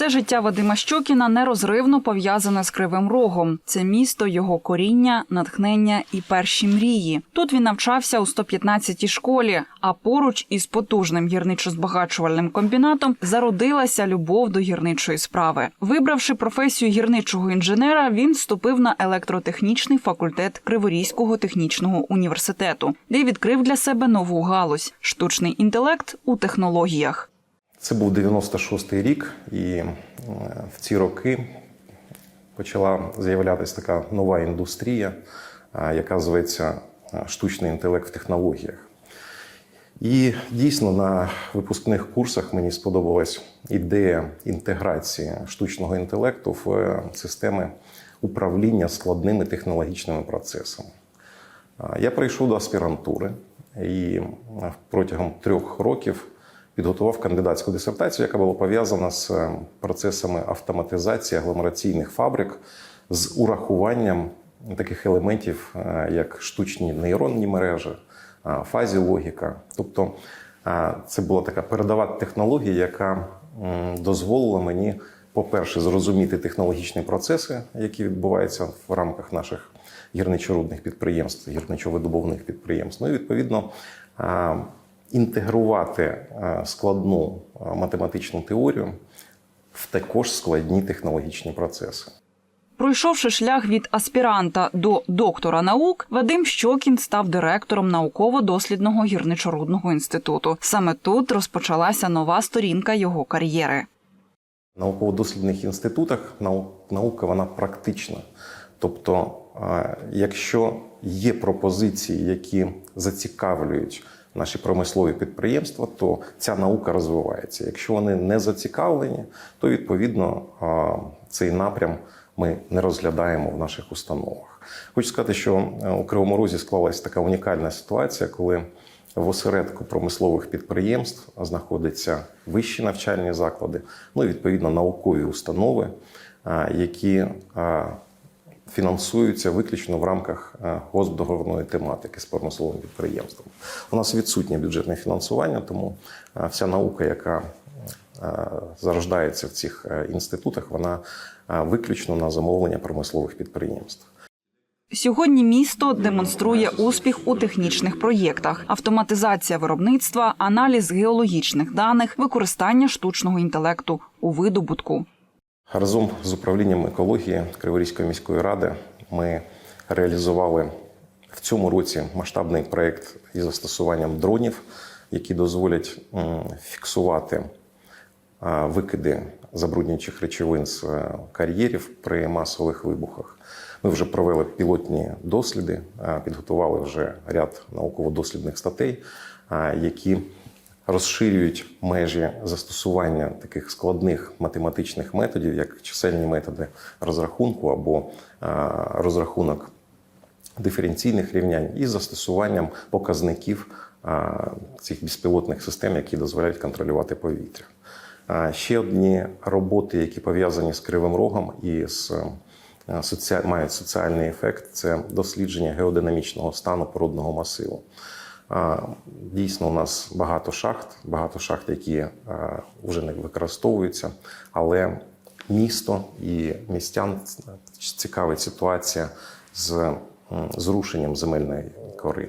Все життя Вадима Щокіна нерозривно пов'язане з Кривим Рогом. Це місто його коріння, натхнення і перші мрії. Тут він навчався у 115-й школі, а поруч із потужним гірничо-збагачувальним комбінатом зародилася любов до гірничої справи. Вибравши професію гірничого інженера, він вступив на електротехнічний факультет Криворізького технічного університету, де відкрив для себе нову галузь штучний інтелект у технологіях. Це був 96-й рік, і е, в ці роки почала з'являтися така нова індустрія, е, яка зветься е, штучний інтелект в технологіях. І дійсно на випускних курсах мені сподобалась ідея інтеграції штучного інтелекту в системи управління складними технологічними процесами. Я прийшов до аспірантури і протягом трьох років підготував кандидатську дисертацію, яка була пов'язана з е, процесами автоматизації агломераційних фабрик з урахуванням таких елементів, е, як штучні нейронні мережі, е, фазі логіка. Тобто це була така передова технологія, яка дозволила мені, по-перше, зрозуміти технологічні процеси, які відбуваються в рамках наших гірничорудних підприємств, гірничовидобувних підприємств. Ну і відповідно інтегрувати е, складну е, математичну теорію в також складні технологічні процеси. Пройшовши шлях від аспіранта до доктора наук, Вадим Щокін став директором науково-дослідного гірничорудного інституту. Саме тут розпочалася нова сторінка його кар'єри. В науково-дослідних інститутах наука вона практична. Тобто, е, якщо є пропозиції, які зацікавлюють наші промислові підприємства, то ця наука розвивається. Якщо вони не зацікавлені, то відповідно цей напрям ми не розглядаємо в наших установах. Хочу сказати, що е, у Кривому Розі склалася така унікальна ситуація, коли в осередку промислових підприємств знаходяться вищі навчальні заклади, ну і відповідно наукові установи, які фінансуються виключно в рамках а, госдоговорної тематики з промисловим підприємством. У нас відсутнє бюджетне фінансування, тому вся наука, яка зарождається в цих е, інститутах, вона виключно на замовлення промислових підприємств. Сьогодні місто демонструє успіх у технічних проєктах: автоматизація виробництва, аналіз геологічних даних, використання штучного інтелекту у видобутку. Разом з управлінням екології Криворізької міської ради ми реалізували в цьому році масштабний проєкт із застосуванням дронів, які дозволять фіксувати викиди забруднюючих речовин з е, кар'єрів при масових вибухах. Ми вже провели пілотні досліди, підготували вже ряд науково-дослідних статей, які розширюють межі застосування таких складних математичних методів, як чисельні методи розрахунку або розрахунок диференційних рівнянь із застосуванням показників цих безпілотних систем, які дозволяють контролювати повітря. А, Ще одні роботи, які пов'язані з кривим рогом і з е, мають соціальний ефект, це дослідження геодинамічного стану породного масиву. Дійсно, у нас багато шахт, багато шахт, які е, вже не використовуються, але місто і містян цікавить ситуація з зрушенням земельної кори.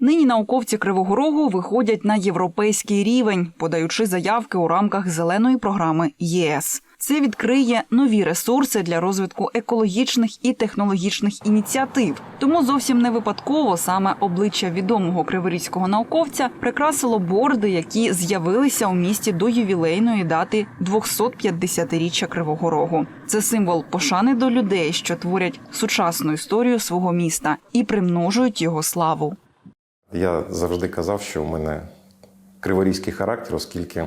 Нині науковці Кривого Рогу виходять на європейський рівень, подаючи заявки у рамках зеленої програми ЄС. Це відкриє нові ресурси для розвитку екологічних і технологічних ініціатив. Тому зовсім не випадково саме обличчя відомого криворізького науковця прикрасило борди, які з'явилися у місті до ювілейної дати 250-річчя Кривого Рогу. Це символ пошани до людей, що творять сучасну історію свого міста і примножують його славу. Я завжди казав, що в мене криворізький характер, оскільки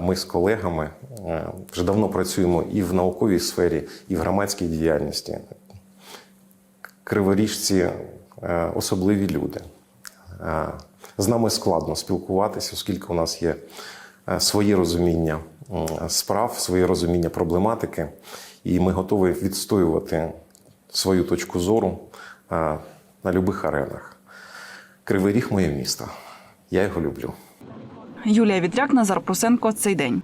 ми з колегами е, вже давно працюємо і в науковій сфері, і в громадській діяльності. Криворіжці е, особливі люди. Е, З нами складно спілкуватися, оскільки у нас є своє розуміння справ, своє розуміння проблематики, і ми готові відстоювати свою точку зору на будь-яких аренах. Кривий ріг моє місто. Я його люблю. Юлія Вітряк, Назар Прусенко. Цей день.